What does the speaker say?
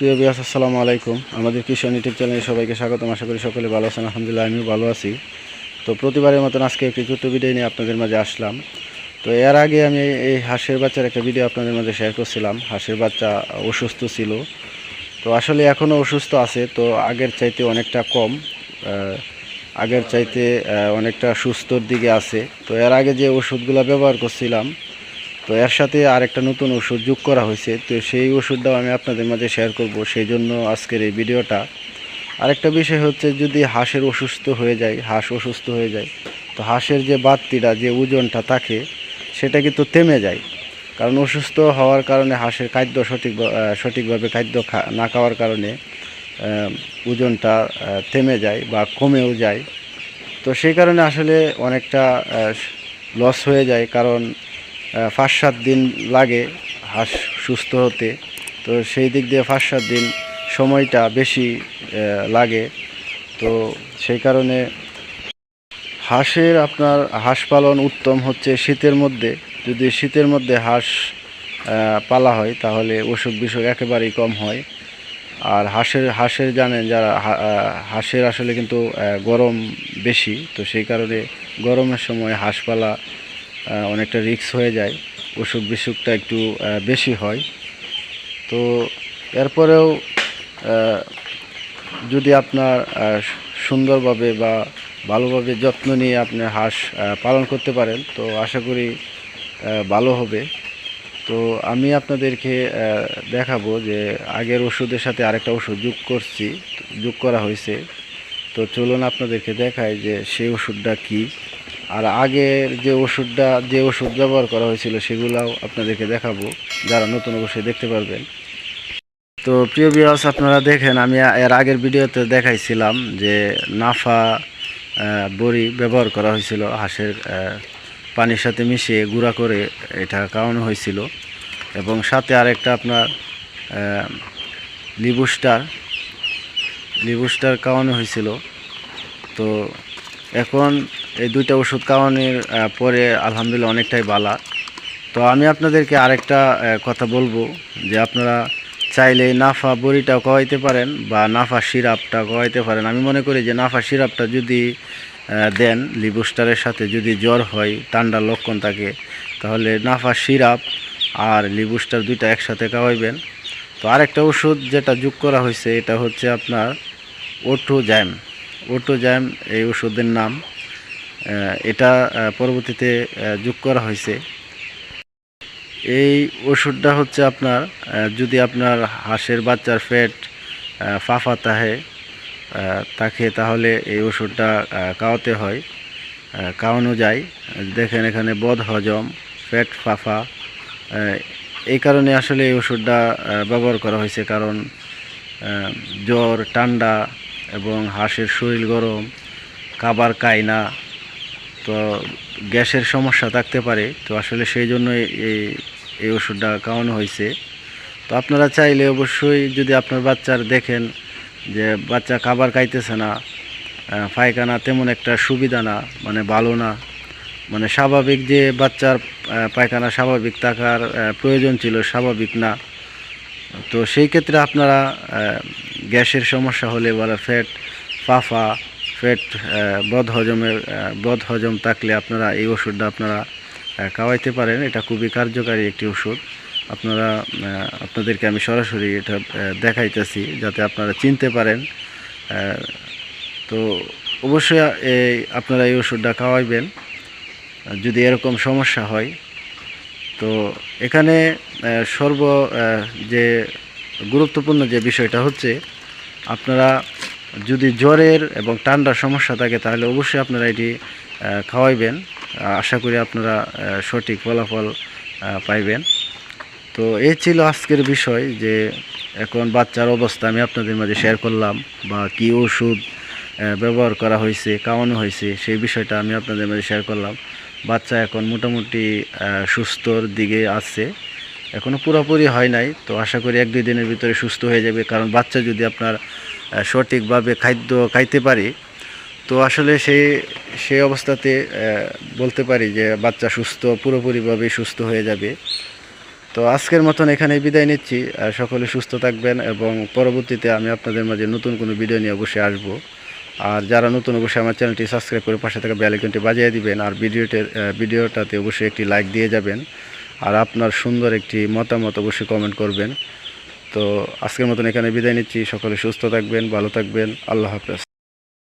প্রিয় বিয়াস আসসালামু আলাইকুম। আমাদের কিষান ইউটিউব চ্যানেলে সবাইকে স্বাগতম। আশা করি সকলে ভালো আছেন। আলহামদুলিল্লাহ, আমিও ভালো আছি। তো প্রতিবারের মতন আজকে একটি ছোট্ট ভিডিও নিয়ে আপনাদের মাঝে আসলাম। তো এর আগে আমি এই হাঁসের বাচ্চার একটা ভিডিও আপনাদের মাঝে শেয়ার করছিলাম। হাঁসের বাচ্চা অসুস্থ ছিল। তো আসলে এখনও অসুস্থ আছে। তো আগের চাইতে অনেকটা কম। আগের চাইতে অনেকটা সুস্থর দিকে আছে। তো এর আগে যে ওষুধগুলো ব্যবহার করছিলাম তো এর সাথে আরেকটা নতুন ওষুধ যোগ করা হয়েছে। তো সেই ওষুধটাও আমি আপনাদের মাঝে শেয়ার করব। সেই জন্য আজকের এই ভিডিওটা। আরেকটা বিষয় হচ্ছে যদি হাঁসের অসুস্থ হয়ে যায়, হাঁস অসুস্থ হয়ে যায়, তো হাঁসের যে বাড়তিটা, যে ওজনটা থাকে, সেটা কিন্তু থেমে যায়। কারণ অসুস্থ হওয়ার কারণে হাঁসের খাদ্য সঠিক সঠিকভাবে খাদ্য না খাওয়ার কারণে ওজনটা থেমে যায় বা কমেও যায়। তো সেই কারণে আসলে অনেকটা লস হয়ে যায়। কারণ পাঁচ সাত দিন লাগে হাঁস সুস্থ হতে। তো সেই দিক দিয়ে পাঁচ সাত দিন সময়টা বেশি লাগে। তো সেই কারণে হাঁসের আপনার হাঁস পালন উত্তম হচ্ছে শীতের মধ্যে। যদি শীতের মধ্যে হাঁস পালা হয়, তাহলে অসুখ বিসুখ একেবারেই কম হয়। আর হাঁসের হাঁসের জানেন যারা হাঁসের আসলে কিন্তু গরম বেশি। তো সেই কারণে গরমের সময় হাঁস পালা অনেকটা রিস্ক হয়ে যায়, অসুখ বিসুখটা একটু বেশি হয়। তো এরপরেও যদি আপনার সুন্দরভাবে বা ভালোভাবে যত্ন নিয়ে আপনি হাঁস পালন করতে পারেন, তো আশা করি ভালো হবে। তো আমি আপনাদেরকে দেখাবো যে আগের ওষুধের সাথে আরেকটা ওষুধ যোগ করছি, যোগ করা হয়েছে। তো চলুন আপনাদেরকে দেখাই যে সেই ওষুধটা কি। আর আগের যে ওষুধটা, যে ওষুধ ব্যবহার করা হয়েছিল সেগুলাও আপনাদেরকে দেখাবো। যারা নতুন অবশ্যই দেখতে পারবেন। তো প্রিয় বিয়াস আপনারা দেখেন, আমি এর আগের ভিডিওতে দেখাইছিলাম যে নাফা বড়ি ব্যবহার করা হয়েছিল, হাঁসের পানির সাথে মিশিয়ে গুঁড়া করে এটা খাওয়ানো হয়েছিল। এবং সাথে আরেকটা আপনার লিবুস্টার লিবুস্টার খাওয়ানো হয়েছিল। তো এখন এই দুইটা ওষুধ খাওয়ানোর পরে আলহামদুলিল্লাহ অনেকটাই বালা। তো আমি আপনাদেরকে আরেকটা কথা বলব যে আপনারা চাইলে নাফা বড়িটাও খাওয়াইতে পারেন বা নাফা সিরাপটা খাওয়াইতে পারেন। আমি মনে করি যে নাফা সিরাপটা যদি দেন লিবুস্টারের সাথে যদি জ্বর হয়, ঠান্ডার লক্ষণ থাকে, তাহলে নাফা সিরাপ আর লিবুস্টার দুইটা একসাথে খাওয়াইবেন। তো আরেকটা ওষুধ যেটা যোগ করা হয়েছে, এটা হচ্ছে আপনার ওটো জ্যাম ওটো জ্যাম এই ওষুধের নাম। এটা পরবর্তীতে যোগ করা হয়েছে। এই ওষুধটা হচ্ছে আপনার যদি আপনার হাঁসের বাচ্চার ফ্যাট ফাফা তাহে থাকে তাহলে এই ওষুধটা খাওয়াতে হয়। আহ, খাওয়ানো যায়। দেখেন এখানে বদ হজম ফ্যাট ফাফা। এই কারণে আসলে এই ওষুধটা ব্যবহার করা হয়েছে। কারণ জ্বর ঠান্ডা এবং হাঁসের শরীর গরম খাবার খায় না। তো গ্যাসের সমস্যা থাকতে পারে, তো আসলে সেই জন্য এই এই ওষুধটা খাওয়ানো হয়েছে। তো আপনারা চাইলে অবশ্যই যদি আপনার বাচ্চার দেখেন যে বাচ্চা খাবার খাইতেছে না পায়খানা তেমন একটা সুবিধা না মানে ভালো না মানে স্বাভাবিক যে বাচ্চার পায়খানা স্বাভাবিক থাকার প্রয়োজন ছিল স্বাভাবিক না। তো সেই ক্ষেত্রে আপনারা গ্যাসের সমস্যা হলে বলা ফ্যাট, ফাফা ফ্যাট বদ হজমের বদ হজম থাকলে আপনারা এই ওষুধটা আপনারা খাওয়াইতে পারেন। এটা খুবই কার্যকারী একটি ওষুধ। আপনারা আপনাদেরকে আমি সরাসরি এটা দেখাইতেছি যাতে আপনারা চিনতে পারেন। তো অবশ্যই এই, আপনারা এই ওষুধটা খাওয়াইবেন। যদি এরকম সমস্যা হয়, তো এখানে সর্ব যে গুরুত্বপূর্ণ যে বিষয়টা হচ্ছে, আপনারা যদি জ্বরের এবং ঠান্ডার সমস্যা থাকে, তাহলে অবশ্যই আপনারা এটি খাওয়াইবেন। আশা করি আপনারা সঠিক ফলাফল পাইবেন। তো এই ছিল আজকের বিষয় যে এখন বাচ্চার অবস্থা আমি আপনাদের মাঝে শেয়ার করলাম, বা কি ওষুধ ব্যবহার করা হয়েছে, খাওয়ানো হয়েছে, সেই বিষয়টা আমি আপনাদের মাঝে শেয়ার করলাম। বাচ্চা এখন মোটামুটি সুস্থর দিকে আছে। এখনও পুরোপুরি হয় নাই, তো আশা করি এক দুই দিনের ভিতরে সুস্থ হয়ে যাবে। কারণ বাচ্চা যদি আপনার সঠিকভাবে খাদ্য খাইতে পারি। তো আসলে সেই সেই অবস্থাতে বলতে পারি যে বাচ্চা সুস্থ, পুরোপুরিভাবে সুস্থ হয়ে যাবে। তো আজকের মতন এখানে বিদায় নিচ্ছি। সকলে সুস্থ থাকবেন এবং পরবর্তীতে আমি আপনাদের মাঝে নতুন কোনো ভিডিও নিয়ে অবশ্যই আসব। আর যারা নতুন অবশ্যই আমার চ্যানেলটি সাবস্ক্রাইব করে পাশে থাকা আইকনটি বাজিয়ে দিবেন। আর ভিডিওতে ভিডিওটাতে অবশ্যই একটি লাইক দিয়ে যাবেন। আর আপনার সুন্দর একটি মতামত অবশ্যই কমেন্ট করবেন। তো আজকের মতন এখানে বিদায় নিচ্ছি। সকলে সুস্থ থাকবেন ভালো থাকবেন। আল্লাহ হাফেজ।